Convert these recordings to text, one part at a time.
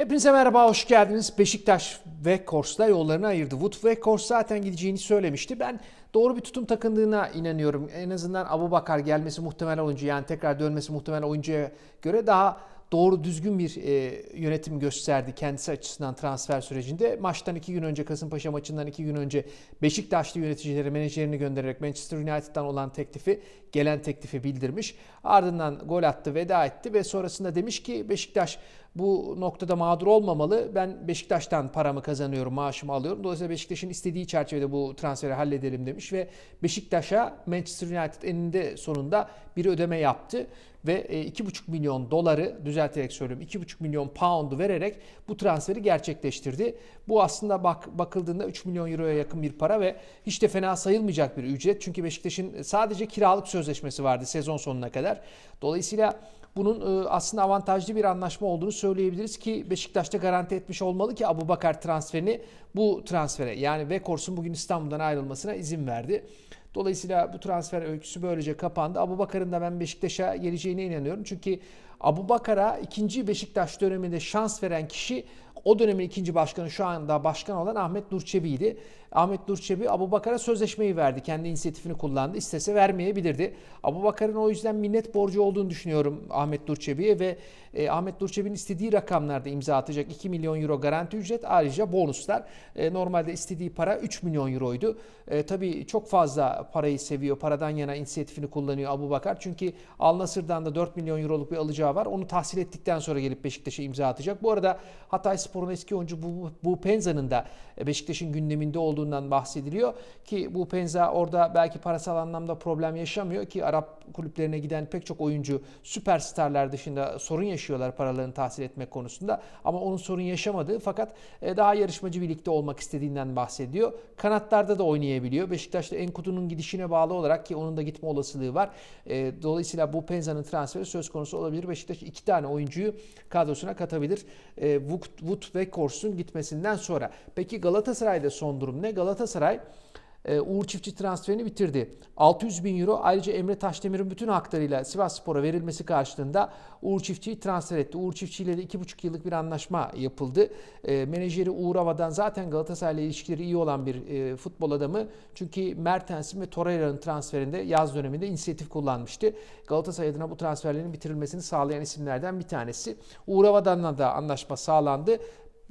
Hepinize merhaba, hoş geldiniz. Beşiktaş ve Kors'la yollarını ayırdı. Wood ve Kors zaten gideceğini söylemişti. Ben doğru bir tutum takındığına inanıyorum. En azından Abu Bakar gelmesi muhtemel oyuncu yani tekrar dönmesi muhtemel oyuncuya göre daha doğru düzgün bir e, yönetim gösterdi kendisi açısından transfer sürecinde. Maçtan iki gün önce Kasımpaşa maçından iki gün önce Beşiktaşlı yöneticileri menajerini göndererek Manchester United'dan olan teklifi gelen teklifi bildirmiş. Ardından gol attı veda etti ve sonrasında demiş ki Beşiktaş bu noktada mağdur olmamalı. Ben Beşiktaş'tan paramı kazanıyorum, maaşımı alıyorum. Dolayısıyla Beşiktaş'ın istediği çerçevede bu transferi halledelim demiş ve Beşiktaş'a Manchester United eninde sonunda bir ödeme yaptı ve e, 2,5 milyon doları düzelterek söylüyorum 2,5 milyon pound'u vererek bu transferi gerçekleştirdi. Bu aslında bak bakıldığında 3 milyon euroya yakın bir para ve hiç de fena sayılmayacak bir ücret. Çünkü Beşiktaş'ın sadece kiralık sözleşmesi vardı sezon sonuna kadar. Dolayısıyla bunun e, aslında avantajlı bir anlaşma olduğunu söyleyebiliriz ki Beşiktaş'ta garanti etmiş olmalı ki Abu Bakar transferini bu transfere yani Vekors'un bugün İstanbul'dan ayrılmasına izin verdi. Dolayısıyla bu transfer öyküsü böylece kapandı. Abu Bakar'ın da ben Beşiktaş'a geleceğine inanıyorum. Çünkü Abu Bakar'a ikinci Beşiktaş döneminde şans veren kişi o dönemin ikinci başkanı şu anda başkan olan Ahmet Nurçebi'ydi. Ahmet Nurçebi Abu Bakar'a sözleşmeyi verdi. Kendi inisiyatifini kullandı. İstese vermeyebilirdi. Abu Bakar'ın o yüzden minnet borcu olduğunu düşünüyorum Ahmet Nurçebi'ye ve e, Ahmet Nurçebi'nin istediği rakamlarda imza atacak 2 milyon euro garanti ücret ayrıca bonuslar. E, normalde istediği para 3 milyon euroydu. E, tabii çok fazla parayı seviyor. Paradan yana inisiyatifini kullanıyor Abu Bakar. Çünkü Al Nasır'dan da 4 milyon euroluk bir alacağı var. Onu tahsil ettikten sonra gelip Beşiktaş'a imza atacak. Bu arada Hatay Spor'un eski oyuncu bu, bu Penza'nın da Beşiktaş'ın gündeminde olduğundan bahsediliyor. Ki bu Penza orada belki parasal anlamda problem yaşamıyor ki Arap kulüplerine giden pek çok oyuncu süperstarlar dışında sorun yaşıyorlar paralarını tahsil etmek konusunda. Ama onun sorun yaşamadığı fakat e, daha yarışmacı bir ligde olmak istediğinden bahsediyor. Kanatlarda da oynayabiliyor. Beşiktaş'ta Enkudu'nun gidişine bağlı olarak ki onun da gitme olasılığı var. E, Dolayısıyla bu Penza'nın transferi söz konusu olabilir. Beşiktaş iki tane oyuncuyu kadrosuna katabilir. E, Wood, Wood ve Kors'un gitmesinden sonra. Peki Galatasaray'da son durum ne? Galatasaray e, Uğur Çiftçi transferini bitirdi. 600 bin euro ayrıca Emre Taşdemir'in bütün haklarıyla Sivas Spor'a verilmesi karşılığında Uğur Çiftçi'yi transfer etti. Uğur Çiftçi ile de 2,5 yıllık bir anlaşma yapıldı. E, menajeri Uğur Avadan zaten Galatasaray'la ilişkileri iyi olan bir e, futbol adamı. Çünkü Mertens'in ve Torreira'nın transferinde yaz döneminde inisiyatif kullanmıştı. Galatasaray adına bu transferlerin bitirilmesini sağlayan isimlerden bir tanesi. Uğur Avadan'la da anlaşma sağlandı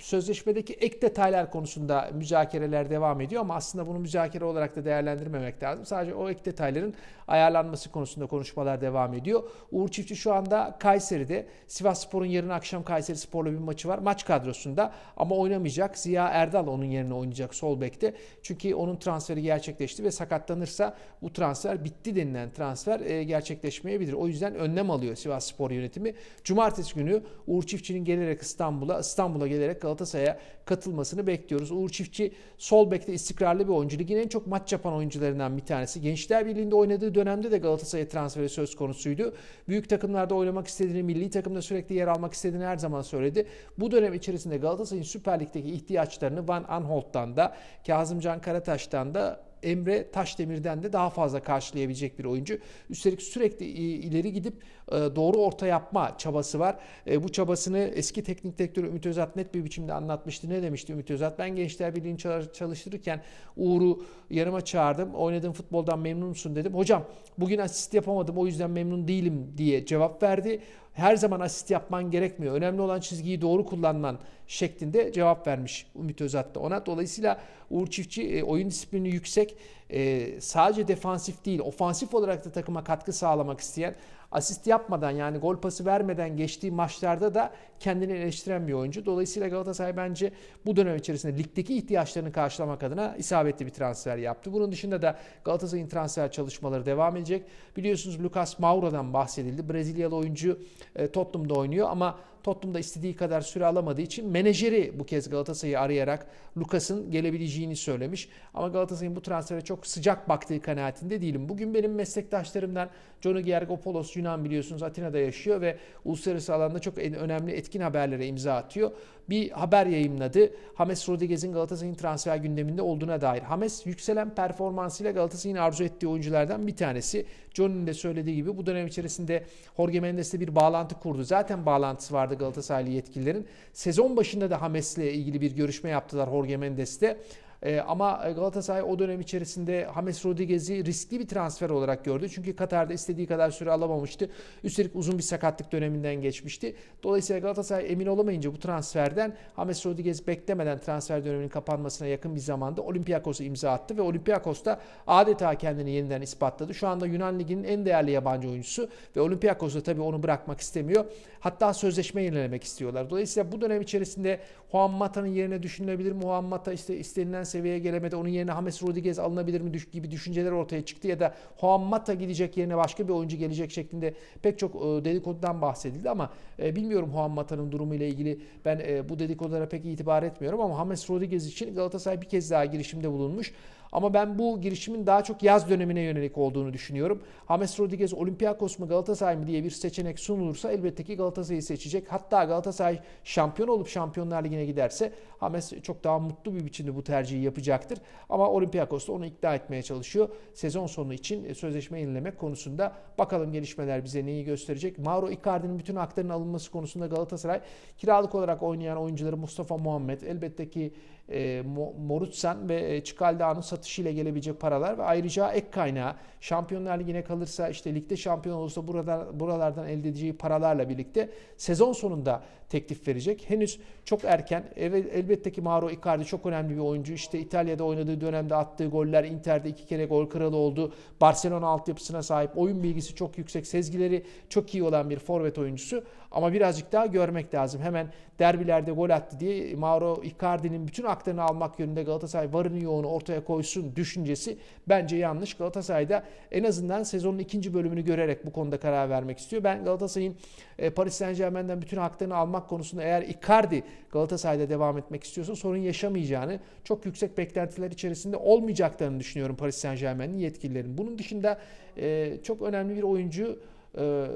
sözleşmedeki ek detaylar konusunda müzakereler devam ediyor ama aslında bunu müzakere olarak da değerlendirmemek lazım. Sadece o ek detayların ayarlanması konusunda konuşmalar devam ediyor. Uğur Çiftçi şu anda Kayseri'de. Sivas Spor'un yarın akşam Kayseri Spor'la bir maçı var. Maç kadrosunda ama oynamayacak. Ziya Erdal onun yerine oynayacak sol bekte. Çünkü onun transferi gerçekleşti ve sakatlanırsa bu transfer bitti denilen transfer e, gerçekleşmeyebilir. O yüzden önlem alıyor Sivas Spor yönetimi. Cumartesi günü Uğur Çiftçi'nin gelerek İstanbul'a, İstanbul'a gelerek Galatasaray'a katılmasını bekliyoruz. Uğur Çiftçi sol bekte istikrarlı bir oyuncu. Ligin en çok maç yapan oyuncularından bir tanesi. Gençler Birliği'nde oynadığı dönemde de Galatasaray'a transferi söz konusuydu. Büyük takımlarda oynamak istediğini, milli takımda sürekli yer almak istediğini her zaman söyledi. Bu dönem içerisinde Galatasaray'ın Süper Lig'deki ihtiyaçlarını Van Aanholt'tan da, Kazımcan Karataş'tan da Emre Taşdemir'den de daha fazla karşılayabilecek bir oyuncu. Üstelik sürekli ileri gidip e, doğru orta yapma çabası var. E, bu çabasını eski teknik direktörü Ümit Özat net bir biçimde anlatmıştı. Ne demişti Ümit Özat? Ben Gençler Birliği'ni çalıştırırken Uğur'u yanıma çağırdım. Oynadığım futboldan memnun musun dedim. Hocam bugün asist yapamadım o yüzden memnun değilim diye cevap verdi her zaman asist yapman gerekmiyor. Önemli olan çizgiyi doğru kullanman şeklinde cevap vermiş Ümit Özat da ona. Dolayısıyla Uğur Çiftçi e, oyun disiplini yüksek, e, sadece defansif değil, ofansif olarak da takıma katkı sağlamak isteyen asist yapmadan yani gol pası vermeden geçtiği maçlarda da kendini eleştiren bir oyuncu. Dolayısıyla Galatasaray bence bu dönem içerisinde ligdeki ihtiyaçlarını karşılamak adına isabetli bir transfer yaptı. Bunun dışında da Galatasaray'ın transfer çalışmaları devam edecek. Biliyorsunuz Lucas Moura'dan bahsedildi. Brezilyalı oyuncu e, Tottenham'da oynuyor ama Tottenham'da istediği kadar süre alamadığı için menajeri bu kez Galatasaray'ı arayarak Lucas'ın gelebileceğini söylemiş. Ama Galatasaray'ın bu transfere çok sıcak baktığı kanaatinde değilim. Bugün benim meslektaşlarımdan Johnny Gergopoulos Yunan biliyorsunuz Atina'da yaşıyor ve uluslararası alanda çok önemli etkin haberlere imza atıyor. Bir haber yayınladı. James Rodriguez'in Galatasaray'ın transfer gündeminde olduğuna dair. James yükselen performansıyla Galatasaray'ın arzu ettiği oyunculardan bir tanesi. Johnny'nin de söylediği gibi bu dönem içerisinde Jorge Mendes'le bir bağlantı kurdu. Zaten bağlantısı vardı vardı Galatasaraylı yetkililerin. Sezon başında da Hames'le ilgili bir görüşme yaptılar Jorge Mendes'te. Ee, ama Galatasaray o dönem içerisinde James Rodriguez'i riskli bir transfer olarak gördü. Çünkü Katar'da istediği kadar süre alamamıştı. Üstelik uzun bir sakatlık döneminden geçmişti. Dolayısıyla Galatasaray emin olamayınca bu transferden James Rodriguez beklemeden transfer döneminin kapanmasına yakın bir zamanda Olympiakos'a imza attı ve Olympiakos da adeta kendini yeniden ispatladı. Şu anda Yunan Ligi'nin en değerli yabancı oyuncusu ve Olympiakos da tabii onu bırakmak istemiyor. Hatta sözleşme yenilemek istiyorlar. Dolayısıyla bu dönem içerisinde Juan Mata'nın yerine düşünülebilir mi? Juan Mata işte istenilen seviyeye gelemedi. Onun yerine James Rodriguez alınabilir mi gibi düşünceler ortaya çıktı ya da Juan Mata gidecek yerine başka bir oyuncu gelecek şeklinde pek çok dedikodudan bahsedildi ama bilmiyorum Juan Mata'nın durumu ile ilgili ben bu dedikodulara pek itibar etmiyorum ama James Rodriguez için Galatasaray bir kez daha girişimde bulunmuş. Ama ben bu girişimin daha çok yaz dönemine yönelik olduğunu düşünüyorum. James Rodriguez Olympiakos mu Galatasaray mı diye bir seçenek sunulursa elbette ki Galatasaray'ı seçecek. Hatta Galatasaray şampiyon olup Şampiyonlar Ligi'ne giderse James çok daha mutlu bir biçimde bu tercihi yapacaktır. Ama Olympiakos da onu ikna etmeye çalışıyor. Sezon sonu için sözleşme yenilemek konusunda bakalım gelişmeler bize neyi gösterecek. Mauro Icardi'nin bütün haklarının alınması konusunda Galatasaray kiralık olarak oynayan oyuncuları Mustafa Muhammed elbette ki e, Morutsan ve e, Çikaldağ'ın satışıyla gelebilecek paralar ve ayrıca ek kaynağı. Şampiyonlar Ligi'ne kalırsa işte ligde şampiyon olursa buradan, buralardan elde edeceği paralarla birlikte sezon sonunda teklif verecek. Henüz çok erken. Elbette ki Mauro Icardi çok önemli bir oyuncu. İşte İtalya'da oynadığı dönemde attığı goller, Inter'de iki kere gol kralı oldu. Barcelona altyapısına sahip, oyun bilgisi çok yüksek, sezgileri çok iyi olan bir forvet oyuncusu. Ama birazcık daha görmek lazım. Hemen derbilerde gol attı diye Mauro Icardi'nin bütün haklarını almak yönünde Galatasaray varını yoğunu ortaya koysun düşüncesi bence yanlış. Galatasaray'da en azından sezonun ikinci bölümünü görerek bu konuda karar vermek istiyor. Ben Galatasaray'ın e, Paris Saint Germain'den bütün haklarını almak konusunda eğer Icardi Galatasaray'da devam etmek istiyorsa sorun yaşamayacağını, çok yüksek beklentiler içerisinde olmayacaklarını düşünüyorum Paris Saint Germain'in yetkililerin. Bunun dışında e, çok önemli bir oyuncu e,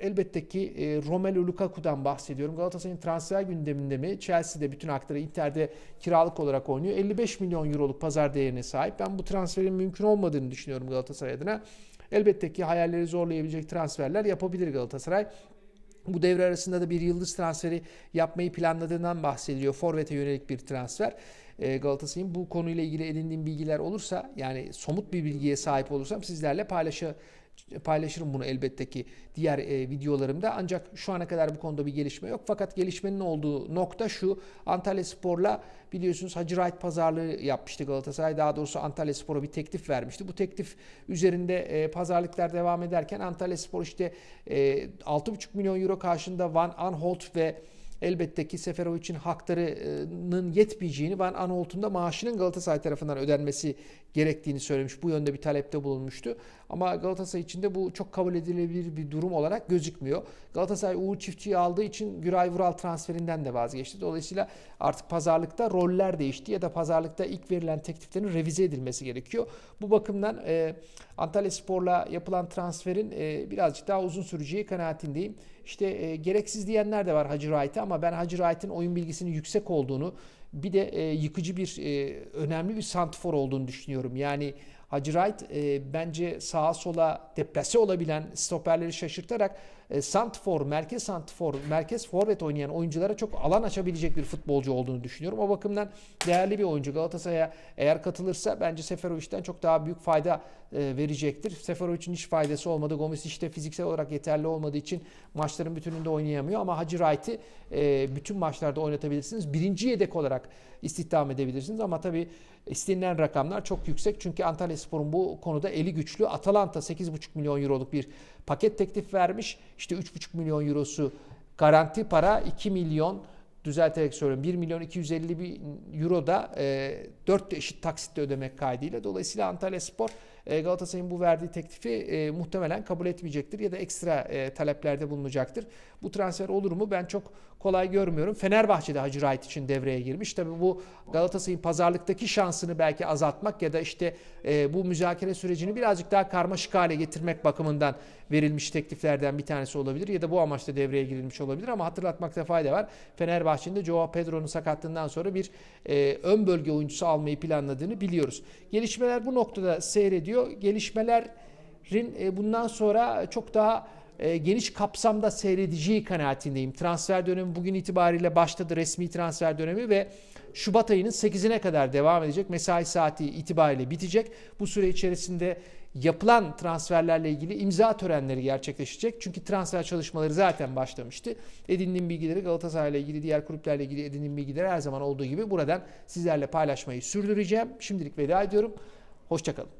elbette ki e, Romelu Lukaku'dan bahsediyorum. Galatasaray'ın transfer gündeminde mi? Chelsea'de bütün hakları Inter'de kiralık olarak oynuyor. 55 milyon euroluk pazar değerine sahip. Ben bu transferin mümkün olmadığını düşünüyorum Galatasaray adına. Elbette ki hayalleri zorlayabilecek transferler yapabilir Galatasaray. Bu devre arasında da bir yıldız transferi yapmayı planladığından bahsediliyor. Forvet'e yönelik bir transfer. E, Galatasaray'ın bu konuyla ilgili edindiğim bilgiler olursa yani somut bir bilgiye sahip olursam sizlerle paylaşa, paylaşırım bunu elbette ki diğer e, videolarımda. Ancak şu ana kadar bu konuda bir gelişme yok. Fakat gelişmenin olduğu nokta şu. Antalya Spor'la biliyorsunuz Hacı Wright pazarlığı yapmıştı Galatasaray. Daha doğrusu Antalya Spor'a bir teklif vermişti. Bu teklif üzerinde e, pazarlıklar devam ederken Antalya Spor işte e, 6,5 milyon euro karşında Van Aanholt ve elbette ki Seferovic'in haklarının yetmeyeceğini Van Aanholt'un da maaşının Galatasaray tarafından ödenmesi gerektiğini söylemiş. Bu yönde bir talepte bulunmuştu. Ama Galatasaray için de bu çok kabul edilebilir bir durum olarak gözükmüyor. Galatasaray Uğur Çiftçi'yi aldığı için Güray Vural transferinden de vazgeçti. Dolayısıyla artık pazarlıkta roller değişti ya da pazarlıkta ilk verilen tekliflerin revize edilmesi gerekiyor. Bu bakımdan e, Antalya Spor'la yapılan transferin e, birazcık daha uzun süreceği kanaatindeyim. İşte e, gereksiz diyenler de var Hacı Wright'e ama ben Hacı Wright'in oyun bilgisinin yüksek olduğunu bir de e, yıkıcı bir e, önemli bir santfor olduğunu düşünüyorum. Yani Hacı Wright e, bence sağa sola deplase olabilen stoperleri şaşırtarak e, santfor, merkez santfor, merkez forvet oynayan oyunculara çok alan açabilecek bir futbolcu olduğunu düşünüyorum. O bakımdan değerli bir oyuncu. Galatasaray'a eğer katılırsa bence Seferovic'den çok daha büyük fayda e, verecektir. Seferovic'in hiç faydası olmadı. Gomez işte fiziksel olarak yeterli olmadığı için maçların bütününde oynayamıyor ama Hacı Wright'i e, bütün maçlarda oynatabilirsiniz. Birinci yedek olarak istihdam edebilirsiniz ama tabii istenilen rakamlar çok yüksek. Çünkü Antalya Spor'un bu konuda eli güçlü. Atalanta 8,5 milyon euroluk bir paket teklif vermiş. İşte 3,5 milyon eurosu garanti para 2 milyon düzelterek söylüyorum 1 milyon 250 bin euro da e, 4 eşit taksitle ödemek kaydıyla. Dolayısıyla Antalya Spor e, Galatasaray'ın bu verdiği teklifi e, muhtemelen kabul etmeyecektir ya da ekstra e, taleplerde bulunacaktır. Bu transfer olur mu? Ben çok kolay görmüyorum. Fenerbahçe'de Hacı Wright için devreye girmiş. Tabii bu Galatasaray'ın pazarlıktaki şansını belki azaltmak ya da işte e, bu müzakere sürecini birazcık daha karmaşık hale getirmek bakımından verilmiş tekliflerden bir tanesi olabilir ya da bu amaçla devreye girilmiş olabilir ama hatırlatmakta fayda var. Fenerbahçe'nin de Joao Pedro'nun sakatlığından sonra bir e, ön bölge oyuncusu almayı planladığını biliyoruz. Gelişmeler bu noktada seyrediyor. Gelişmelerin e, bundan sonra çok daha e, geniş kapsamda seyredeceği kanaatindeyim. Transfer dönemi bugün itibariyle başladı resmi transfer dönemi ve Şubat ayının 8'ine kadar devam edecek. Mesai saati itibariyle bitecek. Bu süre içerisinde yapılan transferlerle ilgili imza törenleri gerçekleşecek. Çünkü transfer çalışmaları zaten başlamıştı. Edindiğim bilgileri Galatasaray'la ilgili, diğer kulüplerle ilgili edindiğim bilgileri her zaman olduğu gibi buradan sizlerle paylaşmayı sürdüreceğim. Şimdilik veda ediyorum. Hoşçakalın.